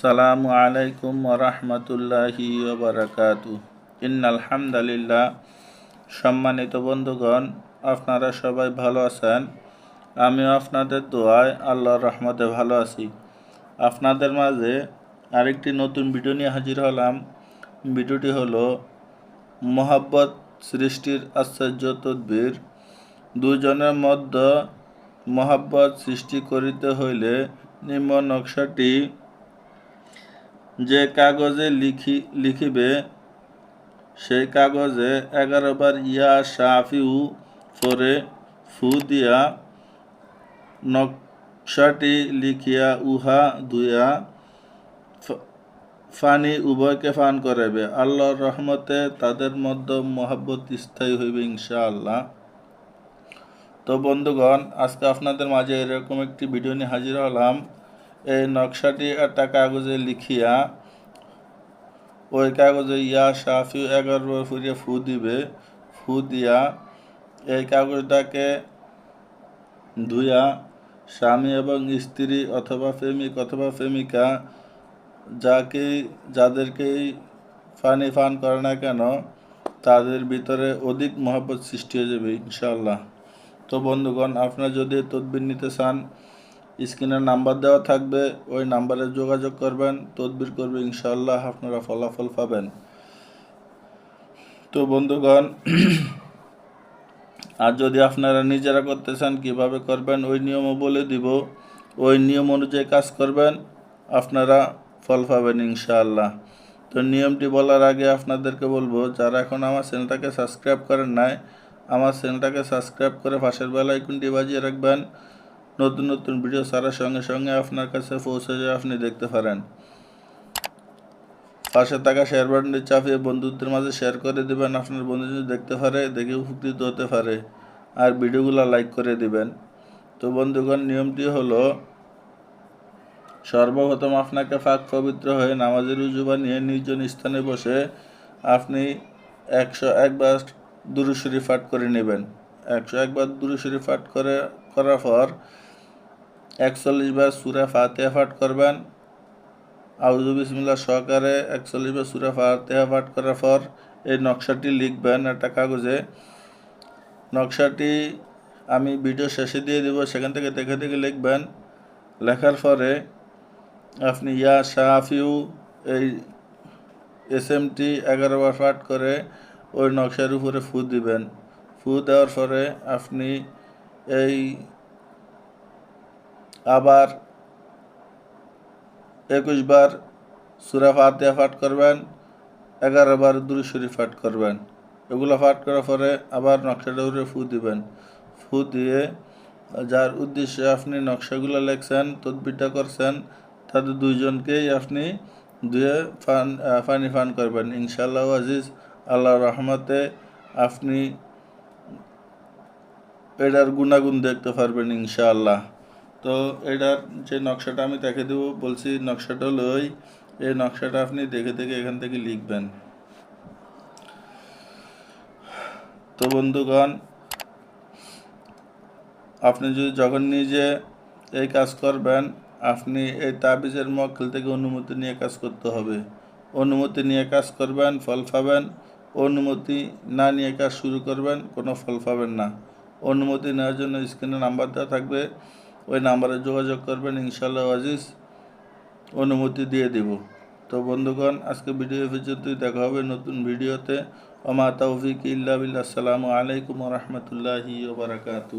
আসসালামু আলাইকুম ওরহমতুল্লাহি বারাকাতু ইন আলহামদুলিল্লাহ সম্মানিত বন্ধুগণ, আপনারা সবাই ভালো আছেন? আমিও আপনাদের দোয়ায় আল্লাহর রহমতে ভালো আছি। আপনাদের মাঝে আরেকটি নতুন ভিডিও নিয়ে হাজির হলাম। ভিডিওটি হলো মোহাব্বত সৃষ্টির আশ্চর্য তদ্বির। দুজনের মধ্যে মোহাব্বত সৃষ্টি করিতে হইলে নিম্ন নকশাটি যে কাগজে লিখি, লিখিবে, সেই কাগজে এগারো বার ইয়া সাফিউ পরে ফু দিয়া নকশাটি লিখিয়া উহা দুয়া ফানি উভয়কে ফান করাবে আল্লাহর রহমতে তাদের মধ্যে মহাব্বত স্থায়ী হইবে ইনশাআল্লাহ। তো বন্ধুগণ, আজকে আপনাদের মাঝে এরকম একটি ভিডিও নিয়ে হাজির হলাম। নকশাটি একটা কাগজে লিখিয়া, ওই কাগজে ইয়া সাফি এগারো ফুরিয়ে ফু দিবে, ফু দিয়া এই কাগজটাকে ধুয়া স্বামী এবং স্ত্রী অথবা প্রেমিক অথবা প্রেমিকা যাকেই যাদেরকেই ফানি ফান করে না কেন, তাদের ভিতরে অধিক মহব্বত সৃষ্টি হয়ে যাবে ইনশাল্লাহ তো বন্ধুগণ, আপনারা যদি তদবির নিতে চান স্ক্রিনে নাম্বার দেওয়া থাকবে, ওই নাম্বারে যোগাযোগ করবেন, তদবির করবে ইনশাল্লাহ আপনারা ফলাফল পাবেন। তো বন্ধুগণ, আর যদি আপনারা নিজেরা করতে চান, কীভাবে করবেন, ওই নিয়মও বলে দিব। ওই নিয়ম অনুযায়ী কাজ করবেন, আপনারা ফল পাবেন, ইনশাআল্লাহ। তো নিয়মটি বলার আগে আপনাদেরকে বলব, যারা এখন আমার চ্যানেলটাকে সাবস্ক্রাইব করেন নাই, আমার চ্যানেলটাকে সাবস্ক্রাইব করে পাশের বেলা আইকনটি বাজিয়ে রাখবেন। নতুন নতুন ভিডিও ছাড়ার সঙ্গে সঙ্গে আপনার কাছে পৌঁছে যায়, আপনি দেখতে পারেন। পাশে থাকা শেয়ার বাটনটি চাপিয়ে বন্ধুদের মাঝে শেয়ার করে দেবেন। আপনার বন্ধু যদি দেখতে পারে, দেখে উপকৃত হতে পারে। আর ভিডিওগুলো লাইক করে দিবেন। তো বন্ধুগণ, নিয়মটি হলো, সর্বপ্রথম আপনাকে ফাঁক পবিত্র হয়ে নামাজের উজু বানিয়ে নির্জন স্থানে বসে আপনি একশো একবার দুরুশরী ফাট করে নেবেন। একশো একবার দুরুশরী ফাট করে, করার পর একচল্লিশ বার সুরা ফাতেহা পাঠ করবেন। আউজু বিসমিল্লা সহকারে একচল্লিশ বার সুরা ফাতেহা পাঠ করার পর এই নকশাটি লিখবেন একটা কাগজে। নকশাটি আমি ভিডিও শেষে দিয়ে দিব, সেখান থেকে দেখে দেখে লিখবেন। লেখার পরে আপনি ইয়া শাহাফিউ এই এস এমটি এগারো বার পাঠ করে ওই নকশার উপরে ফু দিবেন। ফু দেওয়ার পরে আপনি এই আবার একুশ বার সুরা ফাতিয়া পাঠ করবেন, এগারো বার দুরু শরীফ পাঠ করবেন। এগুলো পাঠ করার পরে আবার নকশাটা উপরে ফু দিবেন। ফু দিয়ে যার উদ্দেশ্যে আপনি নকশাগুলো লেখছেন, তদবিরটা করছেন তাদের দুইজনকেই আপনি ধুয়ে ফান ফানি ফান করবেন। ইনশাল্লাহ আজিজ আল্লাহ রহমতে আপনি এটার গুণাগুণ দেখতে পারবেন ইনশাআল্লাহ। তো এটার যে নকশাটা আমি দেখে দেবো, বলছি নকশাটা হলো ওই এই নকশাটা আপনি দেখে দেখে এখান থেকে লিখবেন। তো বন্ধুগণ, আপনি যদি যখন নিজে এই কাজ করবেন, আপনি এই তাবিজের মক্কেল থেকে অনুমতি নিয়ে কাজ করতে হবে। অনুমতি নিয়ে কাজ করবেন, ফল পাবেন। অনুমতি না নিয়ে কাজ শুরু করবেন, কোনো ফল পাবেন না। অনুমতি নেওয়ার জন্য স্ক্রিনে নাম্বার দেওয়া থাকবে। ওই নাম্বারে যোগাযোগ করবেন ইনশাল্লাহ আজিজ। অনুমতি দিয়ে দিব। তো বন্ধুগণ, আজকে ভিডিও পর্যন্তই দেখা হবে নতুন ভিডিওতে। ওমা তৌফিক ইল্লা বিল্লাহ। আসসালামু আলাইকুম রহমতুল্লাহি বারাকাতু